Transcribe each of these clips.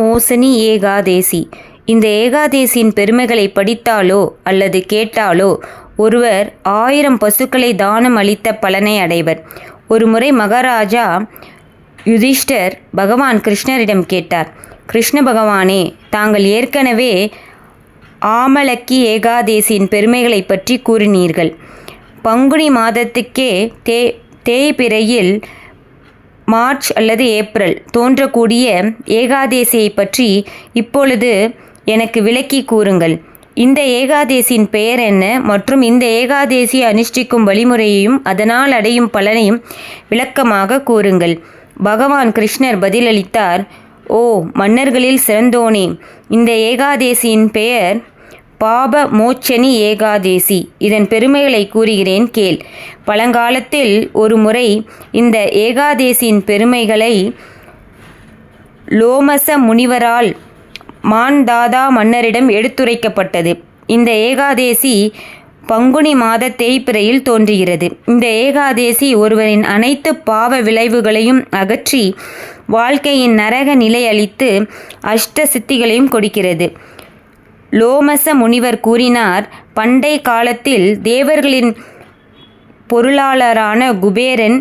மோசனி ஏகாதேசி. இந்த ஏகாதேசியின் பெருமைகளை படித்தாலோ அல்லது கேட்டாலோ ஒருவர் ஆயிரம் பசுக்களை தானம் அளித்த பலனை அடைவர். ஒருமுறை மகாராஜா யுதிஷ்டர் பகவான் கிருஷ்ணரிடம் கேட்டார். கிருஷ்ண பகவானே தாங்கள் ஏற்கனவே ஆமலக்கி ஏகாதேசியின் பெருமைகளை பற்றி கூறினீர்கள். பங்குனி மாதத்துக்கே தே தேய்பிறையில் மார்ச் அல்லது ஏப்ரல் தோன்றக்கூடிய ஏகாதேசியை பற்றி இப்பொழுது எனக்கு விளக்கி கூறுங்கள். இந்த ஏகாதேசியின் பெயர் என்ன மற்றும் இந்த ஏகாதேசியை அனுஷ்டிக்கும் வழிமுறையையும் அதனால் அடையும் பலனையும் விளக்கமாக கூறுங்கள். பகவான் கிருஷ்ணர் பதிலளித்தார் ஓ மன்னர்களில் சிறந்தோனே இந்த ஏகாதேசியின் பெயர் பாப மோச்சனி ஏகாதேசி. இதன் பெருமைகளை கூறுகிறேன் கேள். பழங்காலத்தில் ஒரு முறை இந்த ஏகாதேசியின் பெருமைகளை லோமச முனிவரால் மான்தாதா மன்னரிடம் எடுத்துரைக்கப்பட்டது. இந்த ஏகாதேசி பங்குனி மாத தேய்பிறையில் தோன்றுகிறது. இந்த ஏகாதேசி ஒருவரின் அனைத்து பாவ விளைவுகளையும் அகற்றி வாழ்க்கையின் நரக நிலை அளித்து அஷ்ட சித்திகளையும் கொடுக்கிறது. லோமச முனிவர் கூறினார் பண்டை காலத்தில் தேவர்களின் பொருளாளரான குபேரன்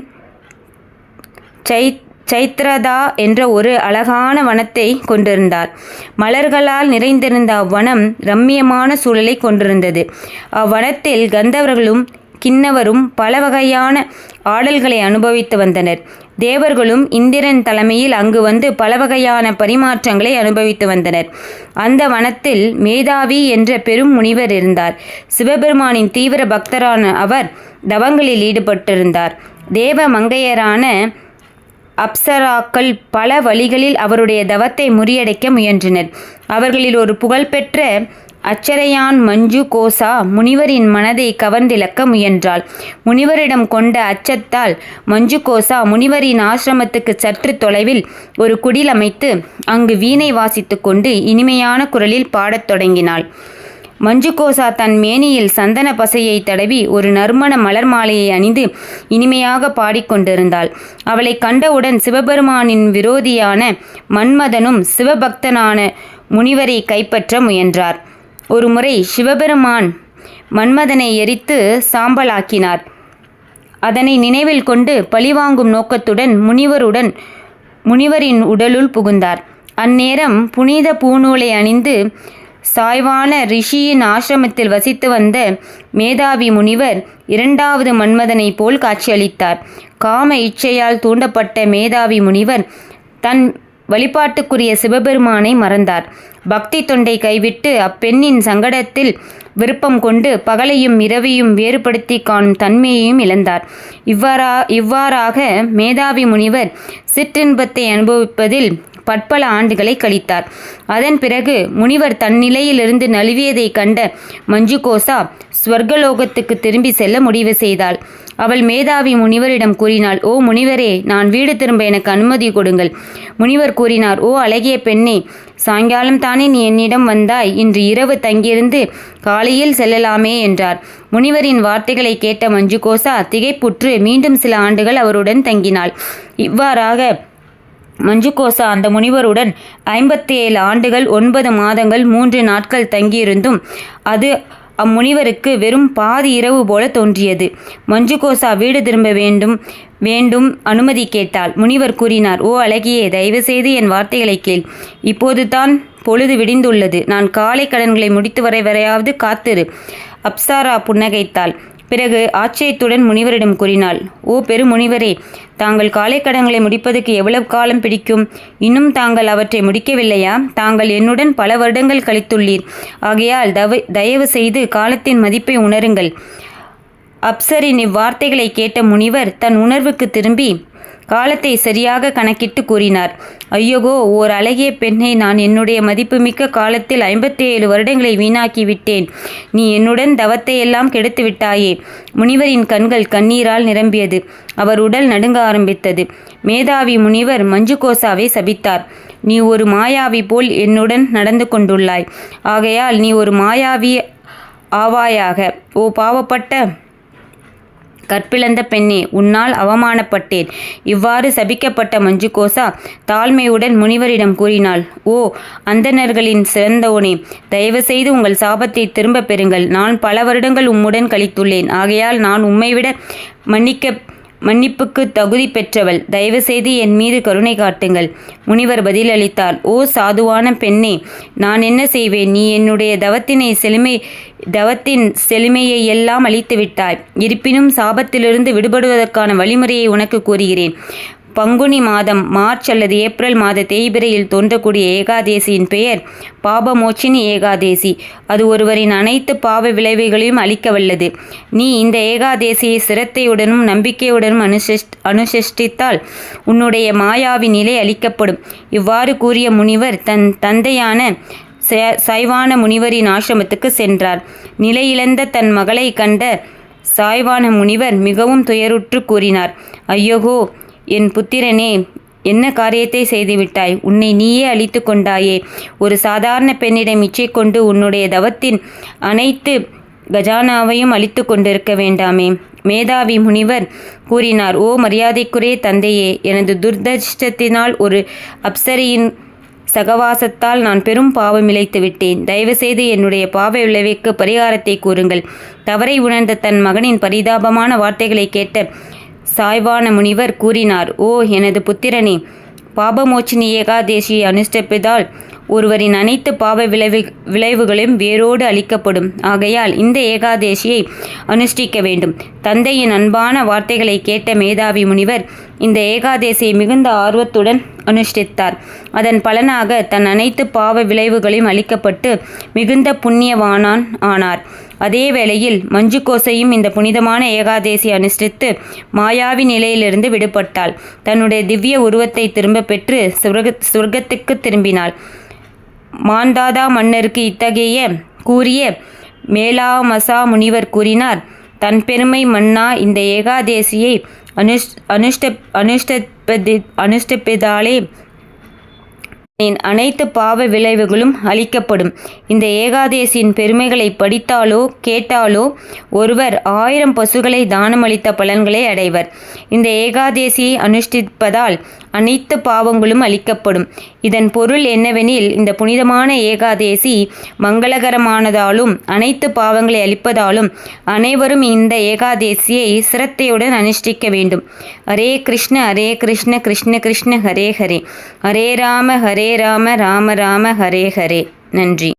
சை சைத்ரதா என்ற ஒரு அழகான வனத்தை கொண்டிருந்தார். மலர்களால் நிறைந்திருந்த அவ்வனம் ரம்மியமான சூழலை கொண்டிருந்தது. அவ்வனத்தில் கந்தவர்களும் கிண்ணவரும் பல வகையான ஆடல்களை அனுபவித்து வந்தனர். தேவர்களும் இந்திரன் தலைமையில் அங்கு வந்து பல வகையான பரிமாற்றங்களை அனுபவித்து வந்தனர். அந்த வனத்தில் மேதாவி என்ற பெரும் முனிவர் இருந்தார். சிவபெருமானின் தீவிர பக்தரான அவர் தவங்களில் ஈடுபட்டிருந்தார். தேவ மங்கையரான அப்சராக்கள் பல வழிகளில் அவருடைய தவத்தை முறியடைக்க முயன்றனர். அவர்களில் ஒரு புகழ்பெற்ற அச்சரையான் மஞ்சு கோசா முனிவரின் மனதை கவர்ந்திழக்க முயன்றாள். முனிவரிடம் கொண்ட அச்சத்தால் மஞ்சு கோசா முனிவரின் ஆசிரமத்துக்கு சற்று தொலைவில் ஒரு குடில் அமைத்து அங்கு வீணை வாசித்து கொண்டு இனிமையான குரலில் பாடத் தொடங்கினாள். மஞ்சுகோசா தன் மேனியில் சந்தன பசையை தடவி ஒரு நறுமண மலர் மாலையை அணிந்து இனிமையாக பாடிக்கொண்டிருந்தாள் அவளை கண்டவுடன் சிவபெருமானின் விரோதியான மன்மதனும் சிவபக்தனான முனிவரை கைப்பற்ற முயன்றார். ஒருமுறை சிவபெருமான் மன்மதனை எரித்து சாம்பலாக்கினார். அதனை நினைவில் கொண்டு பழிவாங்கும் நோக்கத்துடன் முனிவருடன் முனிவரின் உடலுள் புகுந்தார். அந்நேரம் புனித பூநூலை அணிந்து சாய்வான ரிஷியின் ஆசிரமத்தில் வசித்து வந்த மேதாவி முனிவர் இரண்டாவது மன்மதனைப் போல் காட்சியளித்தார். காம இச்சையால் தூண்டப்பட்ட மேதாவி முனிவர் தன் வழிபாட்டுக்குரிய சிவபெருமானை மறந்தார். பக்தி தொண்டை கைவிட்டு அப்பெண்ணின் சங்கடத்தில் விருப்பம் கொண்டு பகலையும் இரவையும் வேறுபடுத்தி காணும் தன்மையையும் இழந்தார். இவ்வாறா இவ்வாறாக மேதாவி முனிவர் சிற்றின்பத்தை அனுபவிப்பதில் பற்பல ஆண்டுகளை கழித்தார். அதன் பிறகு முனிவர் தன் நிலையிலிருந்து நழுவியதைக் கண்ட மஞ்சுகோசா ஸ்வர்கலோகத்துக்கு திரும்பி செல்ல முடிவு செய்தாள். அவள் மேதாவி முனிவரிடம் கூறினாள் ஓ முனிவரே நான் வீடு திரும்ப எனக்கு அனுமதி கொடுங்கள். முனிவர் கூறினார் ஓ அழகிய பெண்ணே சாயங்காலம் தானே நீ என்னிடம் வந்தாய்? இன்று இரவு தங்கியிருந்து காலையில் செல்லலாமே என்றார். முனிவரின் வார்த்தைகளை கேட்ட மஞ்சுகோசா திகைப்புற்று மீண்டும் சில ஆண்டுகள் அவருடன் தங்கினாள். இவ்வாறாக மஞ்சுகோசா அந்த முனிவருடன் ஐம்பத்தி ஏழு ஆண்டுகள் ஒன்பது மாதங்கள் மூன்று நாட்கள் தங்கியிருந்தும் அது அம்முனிவருக்கு வெறும் பாதி இரவு போல தோன்றியது. மஞ்சுகோசா வீடு திரும்ப வேண்டும் வேண்டும் அனுமதி கேட்டாள். முனிவர் கூறினார் ஓ அழகியே தயவு செய்து என் வார்த்தைகளை கேள். இப்போது தான் பொழுது விடிந்துள்ளது. நான் காலை கடன்களை முடித்து வரை வரையாவது காத்திரு. அப்சாரா புன்னகைத்தாள். பிறகு ஆச்சரியத்துடன் முனிவரிடம் கூறினாள் ஓ பெருமுனிவரே தாங்கள் காலை கடன்களை முடிப்பதற்கு எவ்வளவு காலம் பிடிக்கும்? இன்னும் தாங்கள் அவற்றை முடிக்கவில்லையா? தாங்கள் என்னுடன் பல வருடங்கள் கழித்துள்ளீர். ஆகையால் தவ தயவு செய்து காலத்தின் மதிப்பை உணருங்கள். அப்சரின் இவ்வார்த்தைகளை கேட்ட முனிவர் தன் உணர்வுக்கு திரும்பி காலத்தை சரியாக கணக்கிட்டு கூறினார். ஐயோகோ ஓர் அழகிய பெண்ணை நான் என்னுடைய மதிப்புமிக்க காலத்தில் ஐம்பத்தி ஏழு வருடங்களை வீணாக்கி விட்டேன். நீ என்னுடன் தவத்தை எல்லாம் கெடுத்து விட்டாயே முனிவரின் கண்கள் கண்ணீரால் நிரம்பியது. அவர் உடல் நடுங்க ஆரம்பித்தது. மேதாவி முனிவர் மஞ்சுகோசாவை சபித்தார். நீ ஒரு மாயாவி போல் என்னுடன் நடந்து கொண்டுள்ளாய். ஆகையால் நீ ஒரு மாயாவி ஆவாயாக. ஓ பாவப்பட்ட கற்பிழந்த பெண்ணே உன்னால் அவமானப்பட்டேன். இவ்வாறு சபிக்கப்பட்ட மஞ்சுகோசா தாழ்மையுடன் முனிவரிடம் கூறினாள் ஓ அந்தணர்களின் சிறந்தோனே தயவு செய்து உங்கள் சாபத்தை திரும்பப் பெறுங்கள். நான் பல வருடங்கள் உம்முடன் கழித்துள்ளேன். ஆகையால் நான் உம்மைவிட மன்னிக்க மன்னிப்புக்கு தகுதி பெற்றவள் தயவுசெய்து என் மீது கருணை காட்டுங்கள். முனிவர் பதிலளித்தார் ஓ சாதுவான பெண்ணே நான் என்ன செய்வேன்? நீ என்னுடைய தவத்தினை செழுமை தவத்தின் செழுமையை எல்லாம் அழித்து விட்டாய் இருப்பினும் சாபத்திலிருந்து விடுபடுவதற்கான வழிமுறையை உனக்கு கூறுகிறேன். பங்குனி மாதம் மார்ச் அல்லது ஏப்ரல் மாத தேய்பிரையில் தோன்றக்கூடிய ஏகாதேசியின் பெயர் பாபமோச்சினி ஏகாதேசி. அது ஒருவரின் அனைத்து பாவ விளைவுகளையும் அளிக்க வல்லது நீ இந்த ஏகாதேசியை சிரத்தையுடனும் நம்பிக்கையுடனும் அனுசஷ் அனுசஷ்டித்தால் உன்னுடைய மாயாவி நிலை அளிக்கப்படும் இவ்வாறு கூறிய முனிவர் தன் தந்தையான ச- சைவான முனிவரின் ஆசிரமத்துக்கு சென்றார். நிலையிழந்த தன் மகளை கண்ட சாய்வான முனிவர் மிகவும் துயருற்று கூறினார். ஐயோகோ என் புத்திரனே என்ன காரியத்தை செய்துவிட்டாய்? உன்னை நீயே அழித்து கொண்டாயே. ஒரு சாதாரண பெண்ணிடம் இச்சை கொண்டு உன்னுடைய தவத்தின் அனைத்து கஜானாவையும் அழித்து கொண்டிருக்க வேண்டாமே. மேதாவி முனிவர் கூறினார் ஓ மரியாதைக்குரிய தந்தையே எனது துர்தஷ்டத்தினால் ஒரு அப்சரியின் சகவாசத்தால் நான் பெரும் பாவம் இழைத்து விட்டேன். தயவுசெய்து என்னுடைய பாவ விளைவுக்கு பரிகாரத்தை கூறுங்கள். தவறை உணர்ந்த தன் மகனின் பரிதாபமான வார்த்தைகளை கேட்ட சாய்வான முனிவர் கூறினார் ஓ எனது புத்திரனே பாபமோச்சினி ஏகாதேசியை அனுஷ்டிப்பதால் ஒருவரின் அனைத்து பாவ விளைவு விளைவுகளும் வேரோடு அழிக்கப்படும் ஆகையால் இந்த ஏகாதேசியை அனுஷ்டிக்க வேண்டும். தந்தையின் அன்பான வார்த்தைகளை கேட்ட மேதாவி முனிவர் இந்த ஏகாதேசியை மிகுந்த ஆர்வத்துடன் அனுஷ்டித்தார். அதன் பலனாக தன் அனைத்து பாவ விளைவுகளையும் அளிக்கப்பட்டு மிகுந்த புண்ணியவானான் ஆனார். அதே வேளையில் மஞ்சுகோசையும் இந்த புனிதமான ஏகாதேசி அனுஷ்டித்து மாயாவி நிலையிலிருந்து விடுபட்டாள். தன்னுடைய திவ்ய உருவத்தை திரும்ப பெற்று சுவர்க சுவர்க்கத்துக்கு திரும்பினாள். மாந்தாதா மன்னருக்கு இத்தகைய கூறிய மேலாமசா முனிவர் கூறினார் தன் பெருமை மன்னா இந்த ஏகாதேசியை அனுஷ் அனுஷ்ட அனுஷ்டப்பதி அனுஷ்டிப்பதாலே என் அனைத்து பாவ விளைவுகளும் அளிக்கப்படும் இந்த ஏகாதேசியின் பெருமைகளை படித்தாலோ கேட்டாலோ ஒருவர் ஆயிரம் பசுகளை தானமளித்த பலன்களை அடைவர். இந்த ஏகாதேசியை அனுஷ்டிப்பதால் அனைத்து பாவங்களும் அளிக்கப்படும் இதன் பொருள் என்னவெனில் இந்த புனிதமான ஏகாதேசி மங்களகரமானதாலும் அனைத்து பாவங்களை அளிப்பதாலும் அனைவரும் இந்த ஏகாதேசியை சிரத்தையுடன் அனுஷ்டிக்க வேண்டும். ஹரே கிருஷ்ண ஹரே கிருஷ்ண கிருஷ்ண கிருஷ்ண ஹரே ஹரே. ஹரே ராம ஹரே ஹரே ராம ராம ராம ஹரே ஹரே. நன்றி.